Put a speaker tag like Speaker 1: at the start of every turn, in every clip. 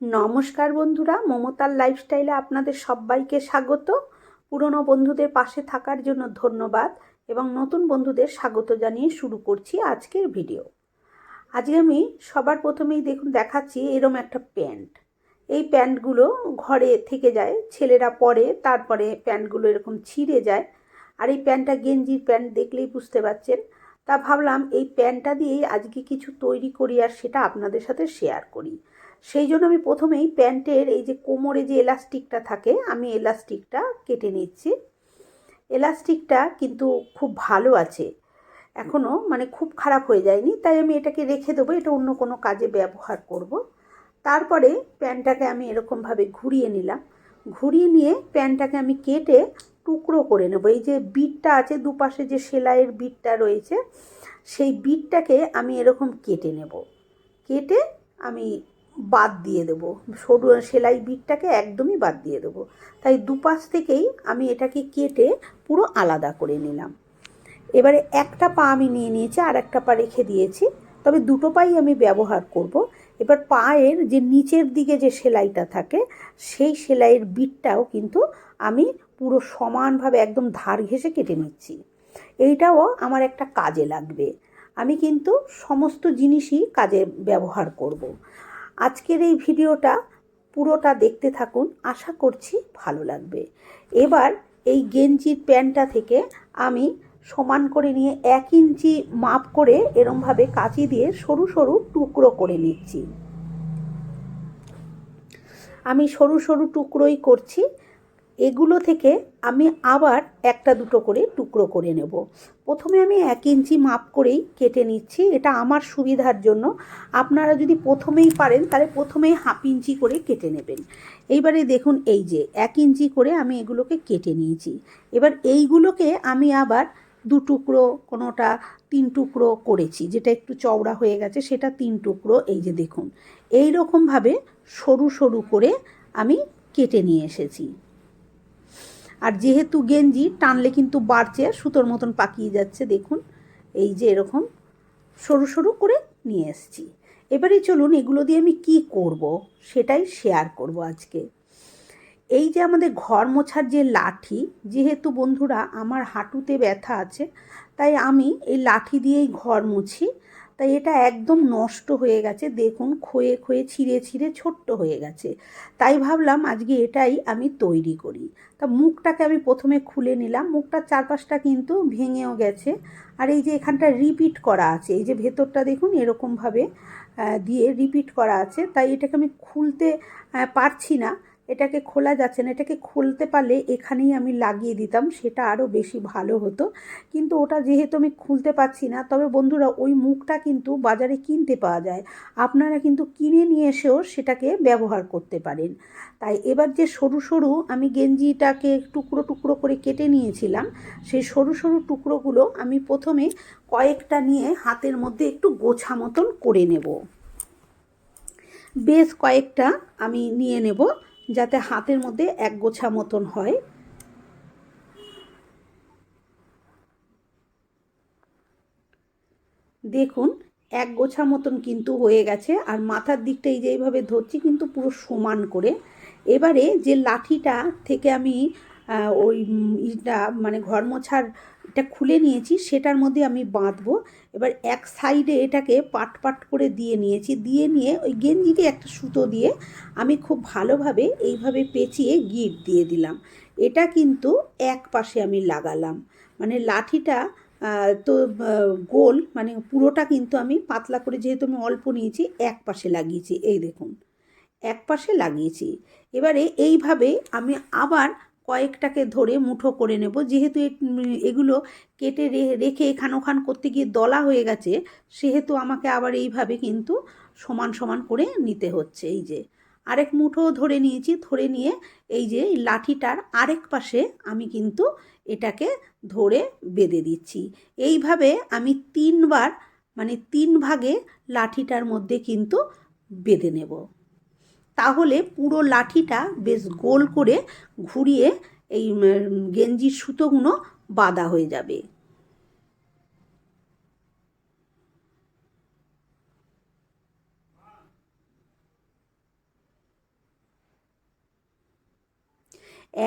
Speaker 1: নমস্কার বন্ধুরা, মমতার লাইফস্টাইলে আপনাদের সবাইকে স্বাগত। পুরনো বন্ধুদের পাশে থাকার জন্য ধন্যবাদ এবং নতুন বন্ধুদের স্বাগত জানিয়ে শুরু করছি আজকের ভিডিও আজকে আমি সবার প্রথমেই দেখুন, দেখাচ্ছি এরম একটা প্যান্ট। এই প্যান্টগুলো ঘরে থেকে যায়, ছেলেরা পরে, তারপরে প্যান্টগুলো এরকম ছিঁড়ে যায়। আর এই প্যান্টটা গেঞ্জির প্যান্ট দেখলেই বুঝতে পারছেন। তা ভাবলাম এই প্যান্টটা দিয়েই আজকে কিছু তৈরি করি আর সেটা আপনাদের সাথে শেয়ার করি। সেই জন্য আমি প্রথমেই প্যান্টের এই যে কোমরে যে এলাস্টিকটা থাকে, আমি এলাস্টিকটা কেটে নিচ্ছি। এলাস্টিকটা কিন্তু খুব ভালো আছে। এখনও মানে খুব খারাপ হয়ে যায়নি, তাই আমি এটাকে রেখে দেবো, এটা অন্য কোনো কাজে ব্যবহার করব। তারপরে প্যান্টটাকে আমি এরকমভাবে ঘুরিয়ে নিলাম। ঘুরিয়ে নিয়ে প্যান্টটাকে আমি কেটে টুকরো করে নেব। এই যে বিটটা আছে, দুপাশে যে সেলাইয়ের বিটটা রয়েছে, সেই বিটটাকে আমি এরকম কেটে নেব। কেটে আমি বাদ দিয়ে দেবো। সরু সেলাই বিটটাকে একদমই বাদ দিয়ে দেবো। তাই দুপাশ থেকেই আমি এটাকে কেটে পুরো আলাদা করে নিলাম। এবারে একটা পা আমি নিয়ে নিয়েছি, আর একটা পা রেখে দিয়েছি। তবে দুটো পাই আমি ব্যবহার করব। এবার পায়ের যে নিচের দিকে যে সেলাইটা থাকে, সেই সেলাইয়ের বিটটাও কিন্তু আমি পুরো সমানভাবে একদম ধার ঘেসে কেটে নিচ্ছি। এইটাও আমার একটা কাজে লাগবে। আমি কিন্তু সমস্ত জিনিসই কাজে ব্যবহার করব। আজকের এই ভিডিওটা পুরোটা দেখতে থাকুন, আশা করছি ভালো লাগবে। এবার এই গেঞ্জির প্যান্টটা থেকে আমি সমান করে নিয়ে এক ইঞ্চি মাপ করে এরমভাবে কাঁচি দিয়ে সরু সরু টুকরো করে নিচ্ছি। আমি সরু সরু টুকরোই করছি এগুলো থেকে আমি আবার একটা দুটো করে টুকরো করে নেব। প্রথমে আমি এক ইঞ্চি মাপ করেই কেটে নিচ্ছি, এটা আমার সুবিধার জন্য। আপনারা যদি প্রথমেই পারেন, তাহলে প্রথমেই হাফ ইঞ্চি করে কেটে নেবেন। এইবারে দেখুন এই যে, এক ইঞ্চি করে আমি এগুলোকে কেটে নিয়েছি। এবার এইগুলোকে আমি আবার দু টুকরো, কোনোটা তিন টুকরো করেছি, যেটা একটু চওড়া হয়ে গেছে, সেটা তিন টুকরো, এই যে দেখুন। এই রকমভাবে সরু সরু করে আমি কেটে নিয়ে এসেছি। আর যেহেতু গেঞ্জি, টানলে কিন্তু বাড়ছে, সুতোর মতন পাকিয়ে যাচ্ছে, দেখুন। এই যে এরকম সরু সরু করে নিয়ে এসছি। এবারে চলুন এগুলো দিয়ে আমি কি করব, সেটাই শেয়ার করব আজকে। এই যে আমাদের ঘর মোছার যে লাঠি, যেহেতু বন্ধুরা, আমার হাঁটুতে ব্যথা আছে, তাই আমি এই লাঠি দিয়েই ঘর মুছি। তাই এটা একদম নষ্ট হয়ে গেছে। দেখুন, ক্ষয়ে ক্ষয়ে ছিঁড়ে ছিঁড়ে ছোট্ট হয়ে গেছে। তাই ভাবলাম আজকে এটাই আমি তৈরি করি। তা মুখটাকে আমি প্রথমে খুলে নিলাম। মুখটার চারপাশটা কিন্তু ভেঙেও গেছে। আর এই যে এখানটা রিপিট করা আছে, এই যে ভেতরটা দেখুন এরকমভাবে দিয়ে রিপিট করা আছে। তাই এটাকে আমি খুলতে পারছি না। এটাকে খোলা যাচ্ছে না, এটাকে খুলতে পারলে এখানেই আমি লাগিয়ে দিতাম, সেটা আরও বেশি ভালো হতো। কিন্তু ওটা যেহেতু আমি খুলতে পারছি না, তবে বন্ধুরা ওই মুখটা কিন্তু বাজারে কিনতে পাওয়া যায়। আপনারা কিন্তু কিনে নিয়ে এসেও সেটাকে ব্যবহার করতে পারেন। তাই এবার যে সরু সরু আমি গেঞ্জিটাকে টুকরো টুকরো করে কেটে নিয়েছিলাম, সেই সরু সরু টুকরোগুলো আমি প্রথমে কয়েকটা নিয়ে হাতের মধ্যে একটু গোছা মতন করে নেব। বেশ কয়েকটা আমি নিয়ে নেব। যাতে হাতের মধ্যে এক গোছা মতন হয়। দেখুন, এক গোছা মতন কিন্তু হয়ে গেছে। আর মাথার দিকটা এই যে এইভাবে ধরছি কিন্তু পুরো সমান করে। এবারে যে লাঠিটা থেকে আমি ওই ইটা মানে ঘর মোছার এটা খুলে নিয়েছি, সেটার মধ্যে আমি বাঁধবো। এবার এক সাইডে এটাকে পাট পাট করে দিয়ে নিয়েছি। দিয়ে নিয়ে ওই গেঞ্জিকে একটা সুতো দিয়ে আমি খুব ভালোভাবে এইভাবে পেঁচিয়ে গিট দিয়ে দিলাম। এটা কিন্তু এক পাশে আমি লাগালাম। মানে লাঠিটা তো গোল মানে পুরোটা কিন্তু আমি পাতলা করে যেহেতু আমি অল্প নিয়েছি, এক পাশে লাগিয়েছি। এই দেখুন, এক পাশে লাগিয়েছি। এবারে এইভাবে আমি আবার কয়েকটাকে ধরে মুঠো করে নেব। যেহেতু এগুলো কেটে রেখে এখান ওখান করতে গিয়ে দলা হয়ে গেছে, সেহেতু আমাকে আবার এইভাবে কিন্তু সমান সমান করে নিতে হচ্ছে। এই যে আরেক মুঠো ধরে নিয়েছি, ধরে নিয়ে এই যে লাঠিটার আরেক পাশে আমি কিন্তু এটাকে ধরে বেঁধে দিচ্ছি। এইভাবে আমি তিনবার মানে তিন ভাগে লাঠিটার মধ্যে কিন্তু বেঁধে নেব। তাহলে পুরো লাঠিটা বেশ গোল করে ঘুরিয়ে এই গেঞ্জির সুতোগুলো বাঁধা হয়ে যাবে।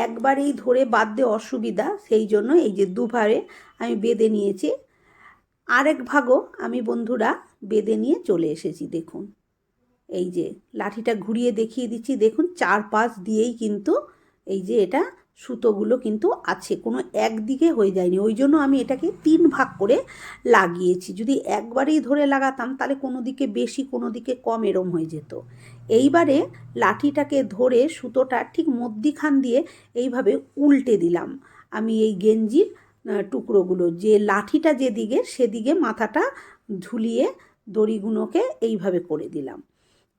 Speaker 1: একবারেই ধরে বাঁধতে অসুবিধা, সেই জন্য এই যে দুভারে আমি বেঁধে নিয়েছি। আরেক ভাগও আমি বন্ধুরা বেঁধে নিয়ে চলে এসেছি, দেখুন। এই যে লাঠিটা ঘুরিয়ে দেখিয়ে দিচ্ছি, দেখুন চার পাশ দিয়েই কিন্তু এই যে এটা সুতোগুলো কিন্তু আছে, কোনো একদিকে হয়ে যায়নি। ওই জন্য আমি এটাকে তিন ভাগ করে লাগিয়েছি। যদি একবারেই ধরে লাগাতাম, তাহলে কোনো দিকে বেশি, কোনো দিকে কম এরম হয়ে যেত। এইবারে লাঠিটাকে ধরে সুতোটা ঠিক মধ্যিখান দিয়ে এইভাবে উল্টে দিলাম। আমি এই গেঞ্জির টুকরোগুলো, যে লাঠিটা যেদিকে, সেদিকে মাথাটা ঝুলিয়ে দড়িগুলোকে এইভাবে করে দিলাম।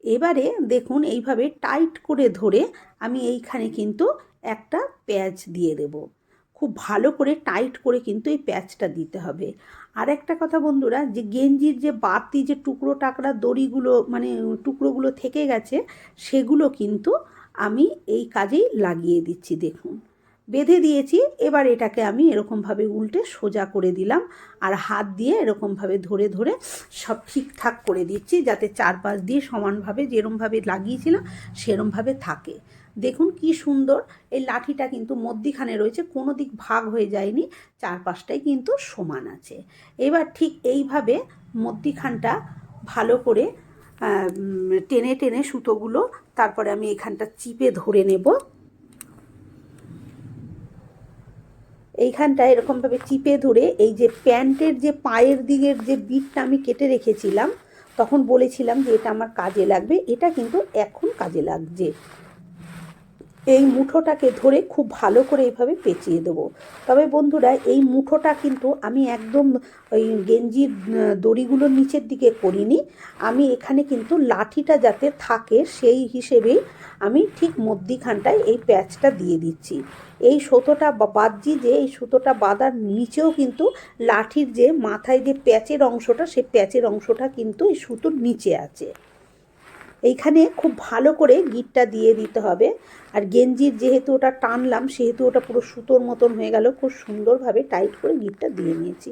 Speaker 1: এবারে দেখুন এইভাবে টাইট করে ধরে আমি এইখানে কিন্তু একটা প্যাচ দিয়ে দেব। খুব ভালো করে টাইট করে কিন্তু এই প্যাচটা দিতে হবে। আর একটা কথা বন্ধুরা, যে গেঞ্জির যে বাড়তি যে টুকরো টাকরা দড়িগুলো মানে টুকরোগুলো থেকে গেছে, সেগুলো কিন্তু আমি এই কাজেই লাগিয়ে দিচ্ছি, দেখুন। বেঁধে দিয়েছি, এবার এটাকে আমি এরকমভাবে উল্টে সোজা করে দিলাম আর হাত দিয়ে এরকমভাবে ধরে ধরে সব ঠিকঠাক করে দিচ্ছি যাতে চারপাশ দিয়ে সমানভাবে যেরমভাবে লাগিয়েছিলাম সেরমভাবে থাকে। দেখুন কি সুন্দর, এই লাঠিটা কিন্তু মধ্যিখানে রয়েছে, কোনো দিক ভাগ হয়ে যায়নি, চারপাশটাই কিন্তু সমান আছে। এবার ঠিক এইভাবে মধ্যিখানটা ভালো করে টেনে টেনে সুতোগুলো, তারপরে আমি এখানটা চিপে ধরে নেব। এইখানটা এরকমভাবে চিপে ধরে এই যে প্যান্টের যে পায়ের দিকের যে বিটটা আমি কেটে রেখেছিলাম, তখন বলেছিলাম যে এটা আমার কাজে লাগবে, এটা কিন্তু এখন কাজে লাগছে। এই মুঠোটাকে ধরে খুব ভালো করে এইভাবে পেঁচিয়ে দেবো। তবে বন্ধুরা, এই মুঠোটা কিন্তু আমি একদম ওই গেঞ্জির দড়িগুলোর নিচের দিকে করিনি। আমি এখানে কিন্তু লাঠিটা যাতে থাকে সেই হিসেবেই আমি ঠিক মধ্যিখানটায় এই প্যাচটা দিয়ে দিচ্ছি। এই সুতোটা বাঁধছি যে, এই সুতোটা বাঁধার নিচেও কিন্তু লাঠির যে মাথায় যে প্যাচের অংশটা সেই প্যাচের অংশটা কিন্তু এই সুতোর নিচে আছে। এইখানে খুব ভালো করে গিটটা দিয়ে দিতে হবে। আর গেঞ্জির যেহেতু ওটা টানলাম, সেহেতু ওটা পুরো সুতোর মতন হয়ে গেল, খুব সুন্দরভাবে টাইট করে গিটটা দিয়ে নিয়েছি।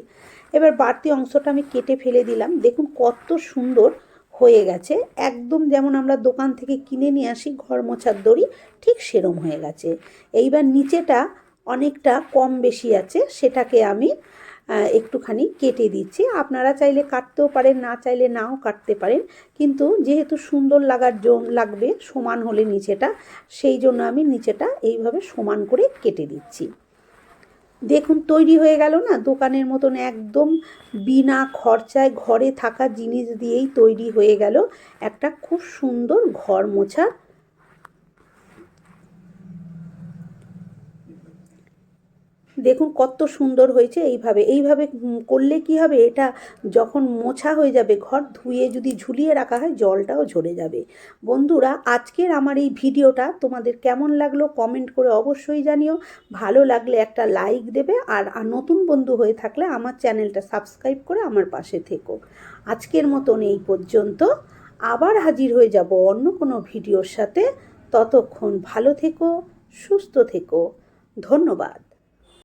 Speaker 1: এবার বাড়তি অংশটা আমি কেটে ফেলে দিলাম। দেখুন কত সুন্দর হয়ে গেছে। একদম যেমন আমরা দোকান থেকে কিনে নিয়ে আসি, ঘর মোছার দড়ি, ঠিক সেরম হয়ে গেছে। এইবার নিচেটা অনেকটা কম বেশি আছে, সেটাকে আমি একটুখানি কেটে দিচ্ছি। আপনারা চাইলে কাটতেও পারেন, না চাইলে নাও কাটতে পারেন। কিন্তু যেহেতু সুন্দর লাগার লাগবে, সমান হলে নিচেটা, সেই জন্য আমি নিচেটা এইভাবে সমান করে কেটে দিচ্ছি। দেখুন, তৈরি হয়ে গেল না? দোকানের মতন একদম বিনা খরচায় ঘরে থাকা জিনিস দিয়েই তৈরি হয়ে গেল। একটা খুব সুন্দর ঘর মোছার দেখুন কত সুন্দর হয়েছে এইভাবে। এইভাবে করলে কি হবে? এটা যখন মোছা হয়ে যাবে ঘর, ধুয়ে যদি ঝুলিয়ে রাখা হয়, জলটাও ঝরে যাবে। বন্ধুরা, আজকের আমার এই ভিডিওটা তোমাদের কেমন লাগল কমেন্ট করে অবশ্যই জানিও। ভালো লাগলে একটা লাইক দেবে আর নতুন বন্ধু হয়ে থাকলে আমার চ্যানেলটা সাবস্ক্রাইব করে আমার পাশে থেকো। আজকের মতন এই পর্যন্ত। আবার হাজির হয়ে যাব অন্য কোনো ভিডিওর সাথে। ততক্ষণ ভালো থেকো, সুস্থ থেকো। ধন্যবাদ।